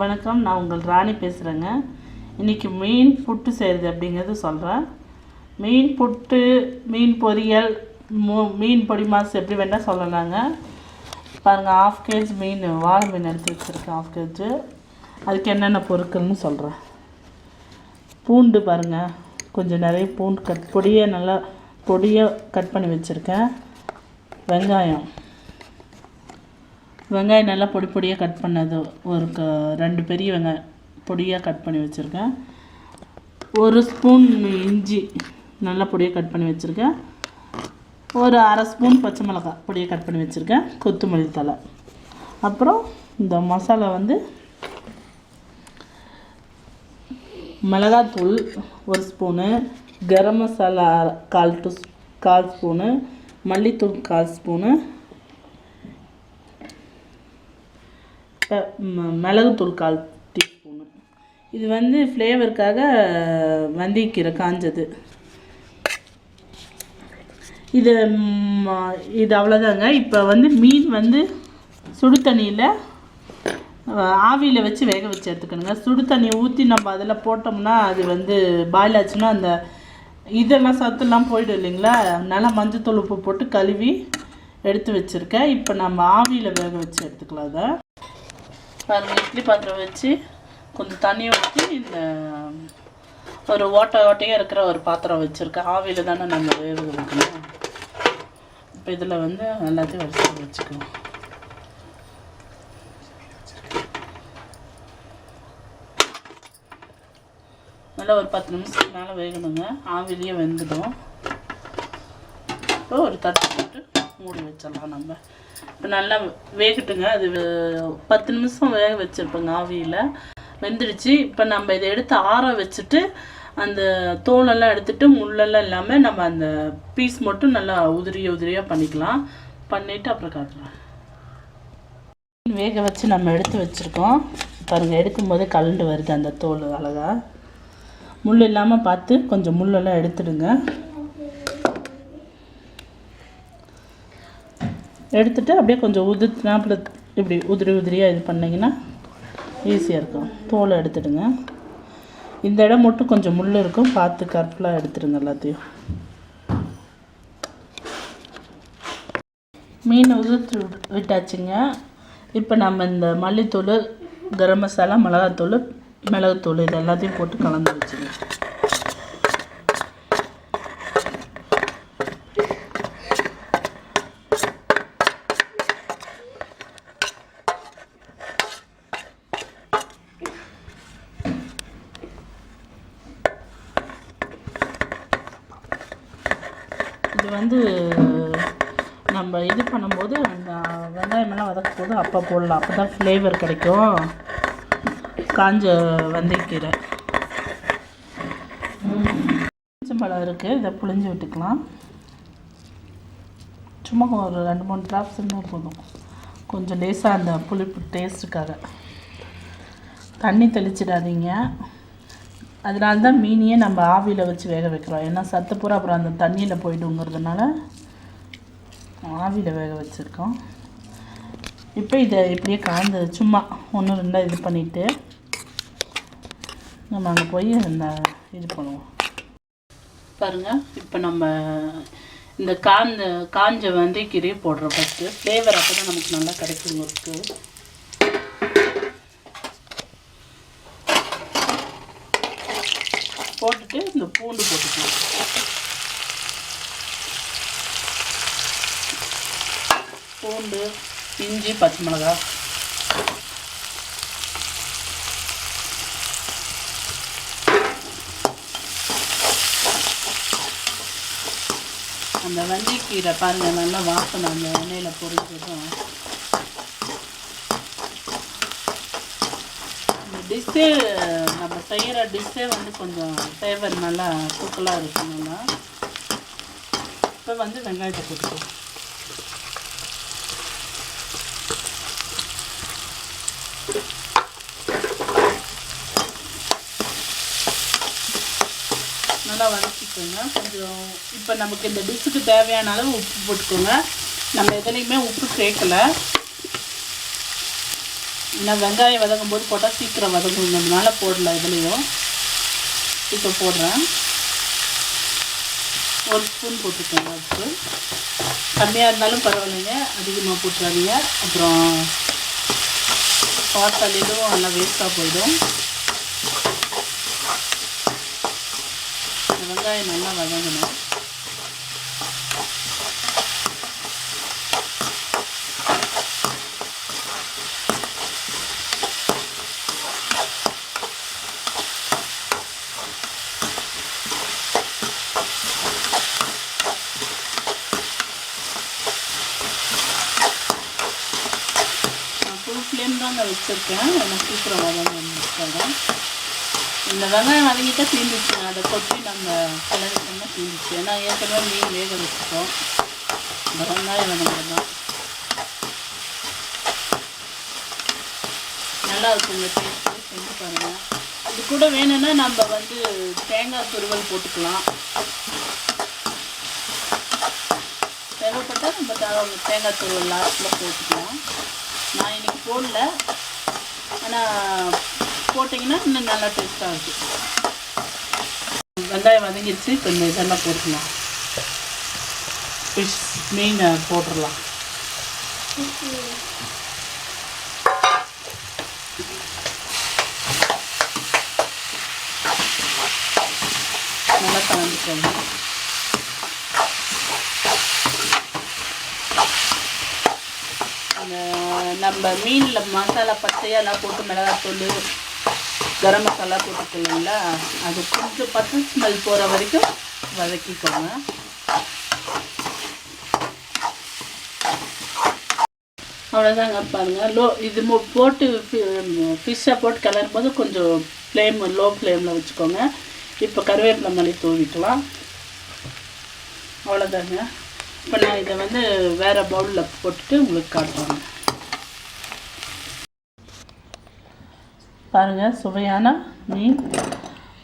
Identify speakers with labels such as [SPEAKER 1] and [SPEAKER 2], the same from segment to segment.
[SPEAKER 1] வணக்கம் நான் உங்கள் ராணி பேசுகிறேங்க இன்றைக்கி மீன் புட்டு செய்கிறது அப்படிங்கிறது சொல்கிறேன் மீன் புட்டு மீன் பொரியல் மீன் பொடி மாசு எப்படி வேணால் சொல்லலாங்க. பாருங்கள் ஆஃப் கேஜ் மீன் வாழை மீன் எடுத்து வச்சுருக்கேன் ஆஃப் கேஜு அதுக்கு என்னென்ன பொருட்கள்னு சொல்கிறேன் பூண்டு பாருங்கள் கொஞ்சம் நிறைய பூண்டு கட் பொடியை நல்லா பொடியை கட் பண்ணி வச்சுருக்கேன். வெங்காயம். வெங்காயம் நல்லா பொடி பொடியாக கட் பண்ணது ஒரு க ரெண்டு பெரிய வெங்காயம் பொடியாக கட் பண்ணி வச்சுருக்கேன். ஒரு ஸ்பூன் இஞ்சி நல்லா பொடியாக கட் பண்ணி வச்சுருக்கேன். ஒரு அரை ஸ்பூன் பச்சை மிளகாய் பொடியாக கட் பண்ணி வச்சுருக்கேன். கொத்தமல்லி தழை. அப்புறம் இந்த மசாலா வந்து மிளகாத்தூள் ஒரு ஸ்பூனு கரம் மசாலா கால் டூ கால் ஸ்பூனு மல்லித்தூள் கால் ஸ்பூனு மிளகுத்தூள் கால் டீஸ்பூனு இது வந்து ஃப்ளேவருக்காக வந்திக்கீரை காஞ்சது. இது இது அவ்வளோதாங்க. இப்போ வந்து மீன் வந்து சுடு தண்ணியில் ஆவியில் வச்சு வேக வச்சு எடுத்துக்கணுங்க. சுடு தண்ணியை ஊற்றி நம்ம அதில் போட்டோம்னா அது வந்து பாயில் ஆச்சுன்னா அந்த இதெல்லாம் சத்துலாம் போயிடும் இல்லைங்களா? நல்லா மஞ்சள் உப்பு போட்டு கழுவி எடுத்து வச்சுருக்கேன். இப்போ நம்ம ஆவியில் வேக வச்சு எடுத்துக்கலாம் அதை. பாருங்கள் இட்லி பாத்திரம் வச்சு கொஞ்சம் தண்ணியை ஊற்றி இந்த ஒரு ஓட்டை ஓட்டையாக இருக்கிற ஒரு பாத்திரம் வச்சுருக்கேன் ஆவியில் தானே நம்ம வேக வைக்கணும். இப்போ இதில் வந்து எல்லாத்தையும் வரிசை வச்சுக்கலாம் நல்லா ஒரு பத்து நிமிஷத்துக்கு மேலே வேகணுங்க. ஆவிலேயே வெந்துடும். இப்போ ஒரு தட்டு போட்டு மூடி வச்சிடலாம் நம்ம. இப்போ நல்லா வேகட்டுங்க. அது பத்து நிமிஷம் வேக வச்சுருப்போங்க ஆவியில் வெந்துடுச்சு. இப்போ நம்ம இதை எடுத்து ஆற வச்சுட்டு அந்த தோலெல்லாம் எடுத்துட்டு முள்ளெல்லாம் இல்லாமல் நம்ம அந்த பீஸ் மட்டும் நல்லா உதிரி உதிரியாக பண்ணிக்கலாம். பண்ணிவிட்டு அப்புறம் காட்டுறேன் வேக வச்சு நம்ம எடுத்து வச்சுருக்கோம். பாருங்கள் எடுக்கும்போதே கலண்டு வருது அந்த தோல் அழகாக முள் இல்லாமல் பார்த்து கொஞ்சம் முள்ளெல்லாம் எடுத்துடுங்க. எடுத்துகிட்டு அப்படியே கொஞ்சம் உதிர்னாப்புல இப்படி உதிரி உதிரியாக இது பண்ணிங்கன்னா ஈஸியாக இருக்கும். தோலை எடுத்துடுங்க. இந்த இடம் மட்டும் கொஞ்சம் முள் இருக்கும். பார்த்து கரெக்டாக எடுத்துடுங்க எல்லாத்தையும். மீன் உதிர்த்து விட்- விட்டாச்சுங்க. இப்போ நம்ம இந்த மல்லித்தூள் கரம் மசாலா மிளகாத்தூள் மிளகுத்தூள் இது எல்லாத்தையும் போட்டு கலந்து வச்சுங்க வந்து நம்ம இது பண்ணும்போது அந்த வெங்காயமெல்லாம் வதக்கும் போது அப்போ போடலாம். அப்போ தான் ஃப்ளேவர் கிடைக்கும். காஞ்ச வெந்தயக்கீரை. பழம் இருக்குது இதை புளிஞ்சு விட்டுக்கலாம். சும்மா ஒரு ரெண்டு மூணு ட்ராப்ஸ் இருந்தால் போதும். கொஞ்சம் லேசாக அந்த புளிப்பு டேஸ்ட்டுக்காக தண்ணி தெளிச்சிடாதீங்க. அதனால தான் மீனையே நம்ம ஆவியில் வச்சு வேக வைக்கிறோம். ஏன்னா சத்து பூரா அப்புறம் அந்த தண்ணியில் போய்டுங்கிறதுனால ஆவியில் வேக வச்சுருக்கோம். இப்போ இதை இப்படியே காய்ந்து சும்மா ஒன்று ரெண்டாக இது பண்ணிவிட்டு நம்ம அங்கே போய் இந்த இது பண்ணுவோம். பாருங்கள் இப்போ நம்ம இந்த காந்த காஞ்ச வெந்தயக்கீரையை போடுறோம் ஃபஸ்ட்டு ஃப்ளேவர் அப்போ தான் நமக்கு நல்லா கிடைக்கும் இருக்குது போட்டுட்டு இந்த பூண்டு போட்டுக்கலாம். பூண்டு இஞ்சி பச்சை மிளகா அந்த வஞ்சிக்கீரை பாருங்கள் நல்லா வாசனை அந்த எண்ணெயில் பொரிஞ்சதும். டிஷ்ஷு நம்ம செய்கிற டிஷ்ஷே வந்து கொஞ்சம் ஃப்ளேவர் நல்லா தூக்கலாக இருக்கணும்னா இப்போ வந்து வெங்காயத்தை போட்டுக்கலாம். நல்லா வதக்கிக்கோங்க. கொஞ்சம் இப்போ நமக்கு இந்த டிஷ்ஷுக்கு தேவையான அளவு உப்பு போட்டுக்கோங்க. நம்ம எதுலேயுமே உப்பு சேர்க்கல. ஏன்னா வெங்காயம் வதக்கும் போது போட்டால் சீக்கிரம் வதங்குங்கிறதுனால போடல இதுலேயும் இப்போ போடுறேன். ஒரு ஸ்பூன் போட்டுக்கோங்க உப்பு கம்மியாக இருந்தாலும் பரவாயில்லைங்க. அதிகமாக போட்டுறாதீங்க. அப்புறம் பார்த்தால் இதுவும் நல்லா வேஸ்ட்டாக போயிடும். வெங்காயம் நல்லா வதங்கணும். ஃப்ளேம் தான் வச்சுருக்கேன். எனக்கு சீக்கிரம் வதங்க இந்த வெங்காயம் வதங்கிட்டா தீந்துச்சு. அதை கொட்டி நம்ம கிளறிட்டோம்னா தீந்துச்சு. ஏன்னா ஏற்கனவே மீன் வேக வச்சுட்டோம். இந்த வெங்காயம் வதங்கிறது தான் நல்லா இருக்குங்க டேஸ்ட்டு செஞ்சு பாருங்கள் இது கூட வேணும்னா நம்ம வந்து தேங்காய் துருவல் போட்டுக்கலாம். தேவைப்பட்டால் நம்ம தே- தேங்காய் தூள் லாஸ்ட்டில் போட்டுக்கலாம். நான் இன்னைக்கு போடல. ஆனால் போட்டிங்கன்னா இன்னும் நல்லா டேஸ்ட்டாக இருக்கும். வெங்காயம் வதங்கிடுச்சு. இப்போ இந்த இதெல்லாம் போட்டுக்கலாம். ஃபிஷ் மீனை போட்டுடலாம். நல்லா கலந்துக்கோங்க. நம்ம மீனில் மசாலா பச்சையெல்லாம் போட்டு மிளகாத்தூள் கரம் மசாலா போட்டுக்கலாம்ல அது கொஞ்சம் பத்து ஸ்மெல் போகிற வரைக்கும் வதக்கிக்கோங்க. அவ்வளோதாங்க பாருங்கள் லோ இது மு- போட்டு ஃபிஷ்ஷை போட்டு கிளறும் போது கொஞ்சம் ஃப்ளேம் லோ ஃப்ளேமில் வச்சுக்கோங்க. இப்போ கருவேப்பிலை மல்லி தூவிக்கலாம். அவ்வளோதாங்க இப்போ நான் இதை வந்து வேறு பவுலில் போட்டுட்டு உங்களுக்கு காட்டுறேன். பாருங்கள் சுவையான மீன்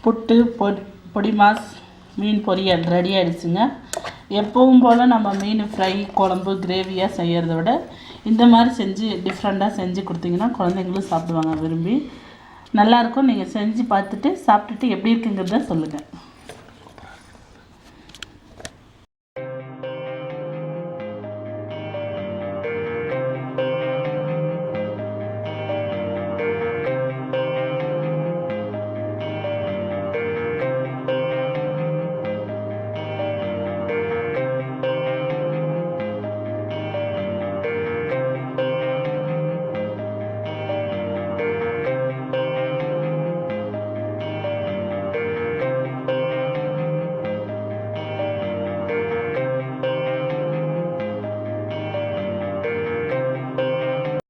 [SPEAKER 1] புட்டு பொடி பொடி மாஸ் மீன் பொரியல் ரெடி ஆகிடுச்சுங்க எப்பவும் போல் நம்ம மீன் ஃப்ரை குழம்பு கிரேவியாக செய்கிறத விட இந்த மாதிரி செஞ்சு டிஃப்ரெண்ட்டாக செஞ்சு கொடுத்தீங்கன்னா குழந்தைங்களும் சாப்பிடுவாங்க விரும்பி. நல்லாயிருக்கும் நீங்கள் செஞ்சு பார்த்துட்டு சாப்பிட்டுட்டு எப்படி இருக்குங்கிறத சொல்லுங்கள்